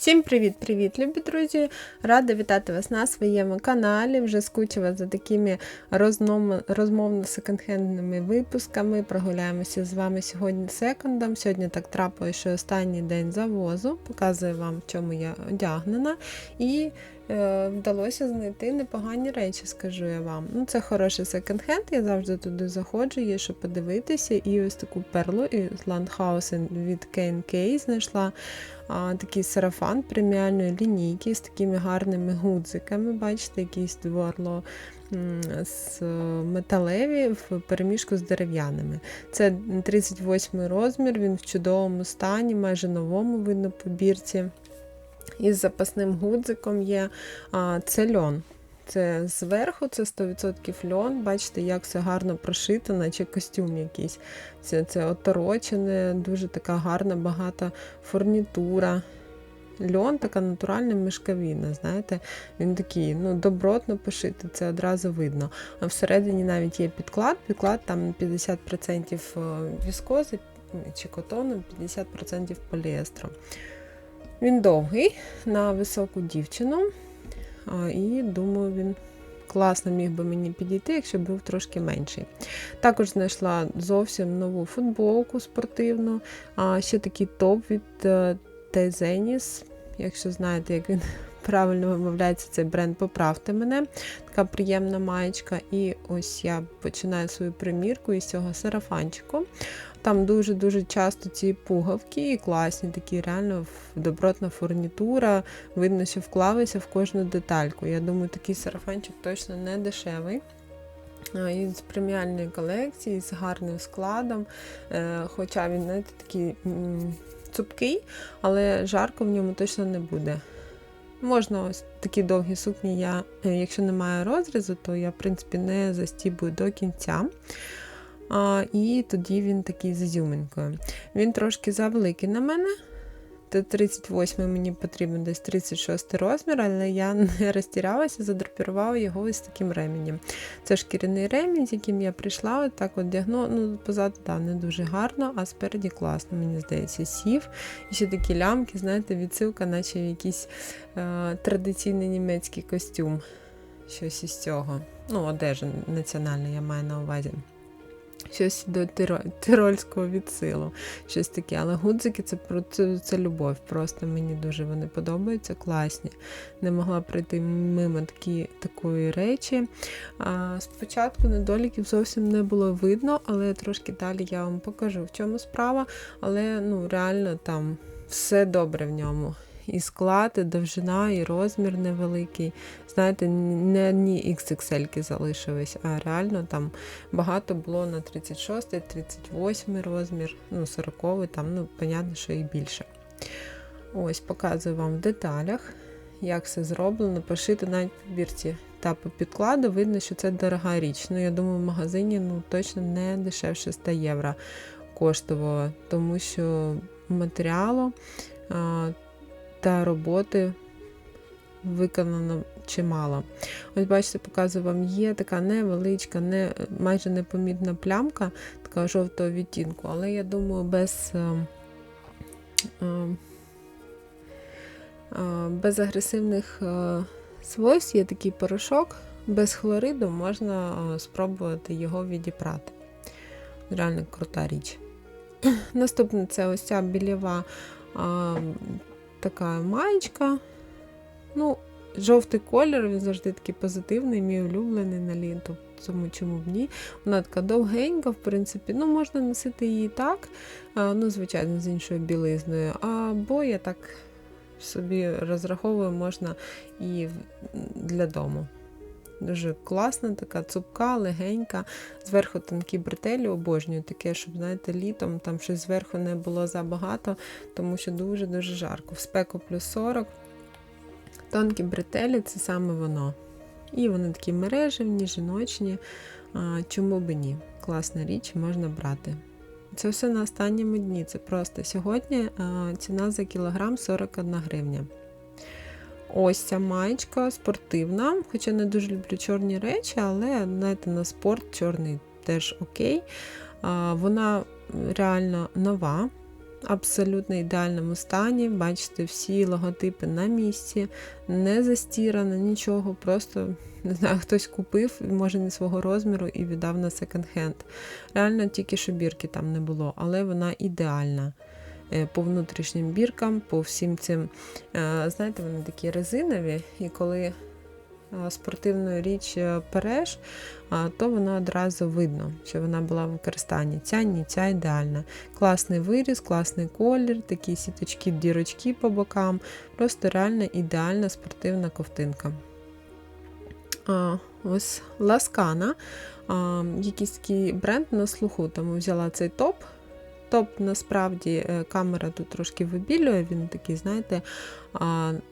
Всім привіт-привіт, любі друзі! Рада вітати вас на своєму каналі. Вже скучила за такими розмовно секонд-хендними випусками. Прогуляємося з вами сьогодні секондом. Сьогодні так трапилося, що останній день завозу. Показую вам, в чому я одягнена. І вдалося знайти непогані речі, скажу я вам. Ну, Це хороший секонд-хенд, я завжди туди заходжу, є що подивитися. І ось таку перлу із Landhausen від K&K знайшла а, такий сарафан преміальної лінійки з такими гарними гудзиками. Бачите, якісь дворло з металеві в переміжку з дерев'яними. Це 38 розмір, він в чудовому стані, майже новому видно по бірці. Із запасним гудзиком є а, це льон. Це зверху, це 100% льон. Бачите, як все гарно прошито, наче костюм якийсь. Це це оторочене, дуже така гарна, багата фурнітура. Льон така натуральна мешкавіна, знаєте, він такий ну, добротно пошитий, це одразу видно. А всередині навіть є підклад, підклад там 50% е, віскози чи котону, 50% поліестру. Він довгий на високу дівчину. І думаю, він класно міг би мені підійти, якщо б був трошки менший. Також знайшла зовсім нову футболку спортивну, а ще такий топ від Тезеніс. Якщо знаєте, як він правильно вимовляється, цей бренд, поправте мене. Така приємна маєчка. І ось я починаю свою примірку із цього сарафанчику. Там дуже-дуже часто ці пугавки і класні, такі реально добротна фурнітура. Видно, що вклалися в кожну детальку. Я думаю, такий сарафанчик точно не дешевий. І з преміальної колекції, з гарним складом. Е, хоча він знаєте, такий цупкий, але жарко в ньому точно не буде. Можна ось такі довгі сукні, я, е, якщо немає розрізу, то я, в принципі, не застібую до кінця. А, І тоді він такий з ізюминкою. Він трошки завеликий на мене. 38 мені потрібен десь 36 розмір, але я не розтірялася, задрапірувала його ось таким ременем. Це шкіряний ремінь, з яким я прийшла, от так одягну. Ну, позаду да, не дуже гарно, а спереді класно, мені здається, сів. І ще такі лямки, знаєте, відсилка, наче в якийсь е, традиційний німецький костюм. Щось із цього. Ну, одежа національна, я маю на увазі щось до тирольського відсилу, щось таке. Але гудзики це це, це любов. Просто мені дуже вони подобаються, класні. Не могла пройти мимо такі, такої речі. А, Спочатку недоліків зовсім не було видно, але трошки далі я вам покажу, в чому справа. Але ну, реально там все добре в ньому і склад, і довжина, і розмір невеликий. Знаєте, не одні XXL залишились, а реально там багато було на 36, 38 розмір, ну, 40 там, ну, понятно, що і більше. Ось, показую вам в деталях, як все зроблено, пошито навіть по бірці та по підкладу, видно, що це дорога річ. Ну, я думаю, в магазині ну, точно не дешевше 100 євро коштувало, тому що матеріалу та роботи виконано чимало. Ось, бачите, показую вам, є така невеличка, не, майже непомітна плямка, така жовтого відтінку, але я думаю, без. Е, е, е, без агресивних свойств є такий порошок, без хлориду можна спробувати його відібрати. Реально крута річ. Наступне це ось ця білєва така маєчка. Ну, Жовтий колір, він завжди такий позитивний, мій улюблений на лінту, тому чому б ні. Вона така довгенька, в принципі, ну, можна носити її так, ну, звичайно, з іншою білизною. Або я так собі розраховую, можна і для дому. Дуже класна, така цупка, легенька. Зверху тонкі бретелі обожнюю таке, щоб, знаєте, літом там щось зверху не було забагато, тому що дуже-дуже жарко. В спеку плюс 40. Тонкі бретелі це саме воно. І вони такі мережевні, жіночні. Чому би ні? Класна річ, можна брати. Це все на останньому дні. Це просто сьогодні ціна за кілограм 41 гривня. Ось ця маєчка спортивна, хоча не дуже люблю чорні речі, але знаєте, на спорт чорний теж окей. Вона реально нова. Абсолютно ідеальному стані. Бачите, всі логотипи на місці, не застірано, нічого. Просто не знаю, хтось купив, може не свого розміру, і віддав на секонд-хенд. Реально тільки що бірки там не було, але вона ідеальна. Е, По внутрішнім біркам, по всім цим, е, знаєте, вони такі резинові, і коли спортивну річ е, переш, то воно одразу видно, що вона була в використанні. Ця ні, ця ідеальна. Класний виріз, класний колір, такі сіточки, дірочки по бокам. Просто реально ідеальна спортивна ковтинка. А, ось Ласкана. Якийсь такий бренд на слуху, тому взяла цей топ. Топ насправді е, камера тут трошки вибілює, він такий, знаєте,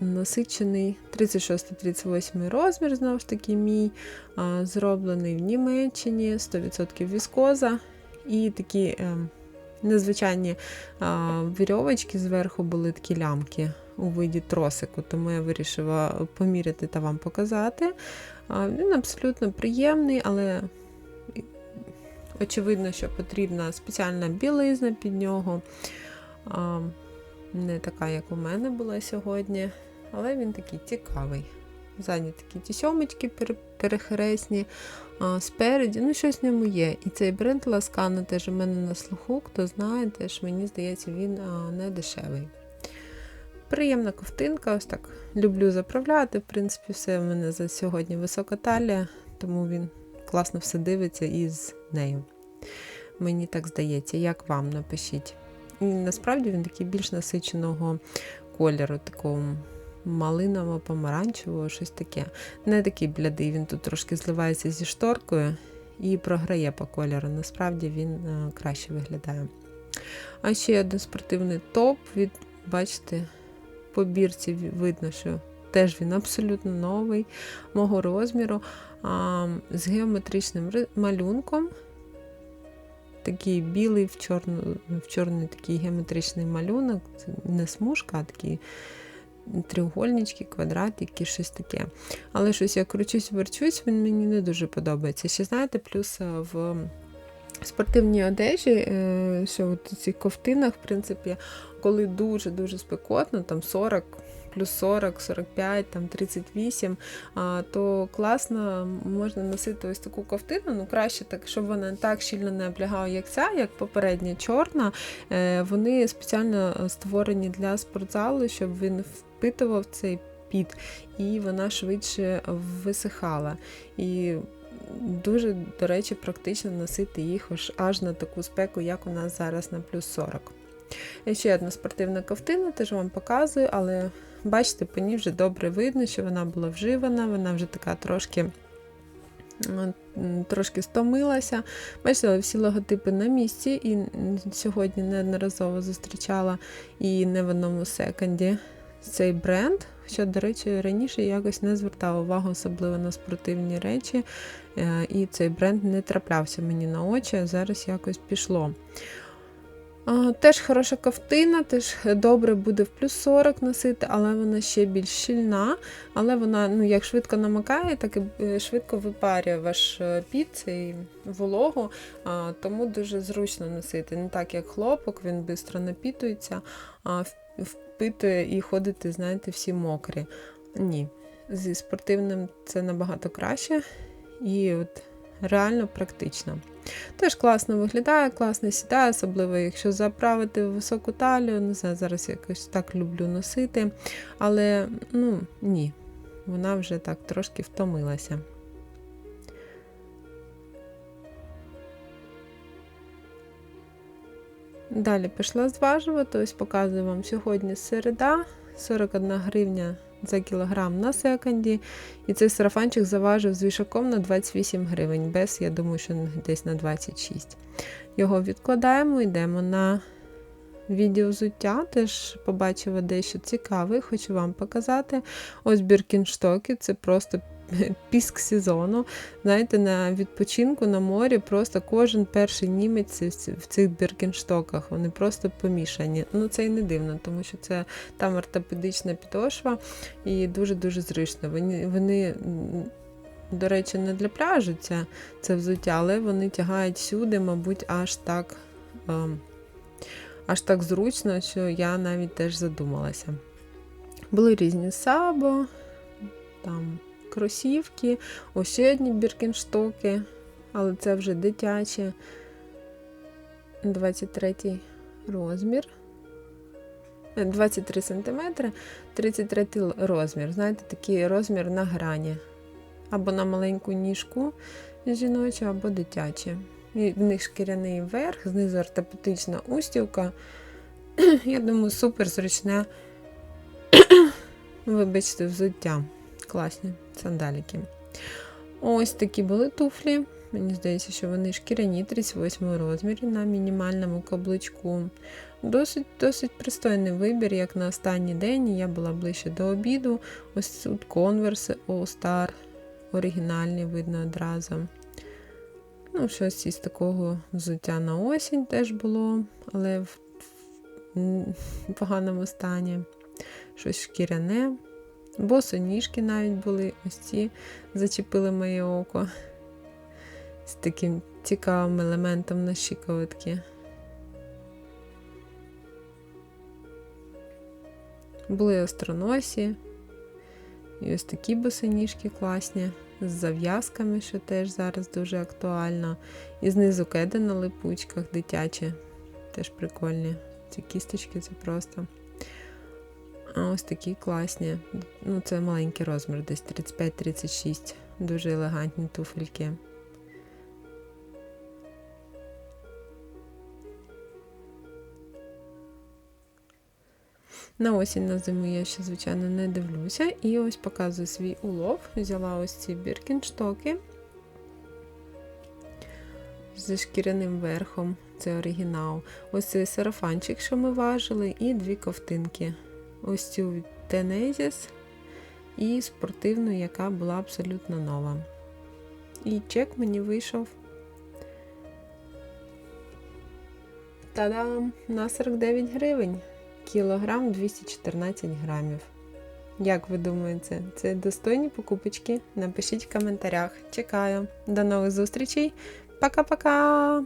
насичений 36-38 розмір, знову ж таки, мій, зроблений в Німеччині, 100% віскоза. І такі е, незвичайні вірьовочки зверху були такі лямки у виді тросику, тому я вирішила поміряти та вам показати. Він абсолютно приємний, але очевидно, що потрібна спеціальна білизна під нього. Не така, як у мене була сьогодні, але він такий цікавий. Ззаді такі ті сьомочки перехресні, а спереді, ну щось в ньому є. І цей бренд Ласкана теж у мене на слуху, хто знає, теж мені здається, він а, не дешевий. Приємна ковтинка, ось так люблю заправляти. В принципі, все в мене за сьогодні висока талія, тому він класно все дивиться із нею. Мені так здається, як вам напишіть. І насправді він такий більш насиченого кольору, такого малиново-помаранчевого, щось таке. Не такий блядий, він тут трошки зливається зі шторкою і програє по кольору. Насправді він е, краще виглядає. А ще один спортивний топ від, бачите, по бірці видно, що теж він абсолютно новий, мого розміру, а, з геометричним малюнком. Такий білий в, чорну, в чорний такий геометричний малюнок, це не смужка, а такі треугольнички, квадратики, щось таке. Але щось я кручусь, верчусь, він мені не дуже подобається. Ще знаєте, плюс в спортивній одежі, е, що у цих ковтинах, в принципі, коли дуже-дуже спекотно, там 40, плюс 40, 45, там 38, а, то класно можна носити ось таку ковтину. Ну, краще так, щоб вона так щільно не облягала, як ця, як попередня чорна. Е, Вони спеціально створені для спортзалу, щоб він впитував цей піт, і вона швидше висихала. І дуже, до речі, практично носити їх аж, аж на таку спеку, як у нас зараз на плюс 40. Ще одна спортивна ковтина, теж вам показую, але бачите, по ній вже добре видно, що вона була вживана, вона вже така трошки. Трошки стомилася. Бачите, але всі логотипи на місці, і сьогодні неодноразово зустрічала і не в одному секонді цей бренд. Що, до речі, раніше якось не звертала увагу, особливо на спортивні речі, е, і цей бренд не траплявся мені на очі, а зараз якось пішло. Теж хороша ковтина, теж добре буде в плюс 40 носити, але вона ще більш щільна. Але вона ну, як швидко намакає, так і е, швидко випарює ваш е, під цей вологу, тому дуже зручно носити. Не так, як хлопок, він швидко напітується, впитує і ходити, знаєте, всі мокрі. Ні. Зі спортивним це набагато краще і от реально практично. Теж класно виглядає, класно сідає, особливо якщо заправити високу талію. Не знаю, зараз якось так люблю носити. Але ну ні, вона вже так трошки втомилася. Далі пішла зважувати, ось показую вам сьогодні середа, 41 гривня за кілограм на секонді. І цей сарафанчик заважив з вішаком на 28 гривень, без, я думаю, що десь на 26. Його відкладаємо, йдемо на відео взуття. Теж побачила дещо цікаве, хочу вам показати. Ось біркінштоки, це просто піск сезону. Знаєте, на відпочинку на морі просто кожен перший німець в цих біркінштоках. Вони просто помішані. Ну це і не дивно, тому що це там ортопедична підошва і дуже-дуже зручно. Вони, вони до речі, не для пляжу це, це взуття, але вони тягають сюди, мабуть, аж так. ем, аж так зручно, що я навіть теж задумалася. Були різні сабо, там кросівки, ось ще одні біркінштоки, але це вже дитячі. 23 розмір. Е, 23 см, 33 л- розмір. Знаєте, такий розмір на грані. Або на маленьку ніжку жіночу, або дитячі. І в них шкіряний верх, знизу ортопедична устілка. Я думаю, супер зручне, вибачте, взуття. Класні сандаліки. Ось такі були туфлі. Мені здається, що вони шкіряні 38 розмірі на мінімальному каблучку. Досить досить пристойний вибір, як на останній день. Я була ближче до обіду. Ось тут конверси All Star. Оригінальні видно одразу. Ну, щось із такого взуття на осінь теж було, але в поганому стані. Щось шкіряне. Босоніжки навіть були. Ось ці зачепили моє око з таким цікавим елементом на щиколотки. Були остроносі. І ось такі босоніжки класні, з зав'язками, що теж зараз дуже актуально. І знизу кеди на липучках дитячі. Теж прикольні. Ці кісточки це просто. А ось такі класні. Ну, це маленький розмір, десь 35-36. Дуже елегантні туфельки. На осінь на зиму я ще, звичайно, не дивлюся. І ось показую свій улов. Взяла ось ці біркінштоки зі шкіряним верхом. Це оригінал. Ось цей сарафанчик, що ми важили, і дві ковтинки. Ось цю Tenesis і спортивну, яка була абсолютно нова. І чек мені вийшов. Та-дам! На 49 гривень. Кілограм 214 грамів. Як ви думаєте, це достойні покупочки? Напишіть в коментарях. Чекаю. До нових зустрічей. Пока-пока!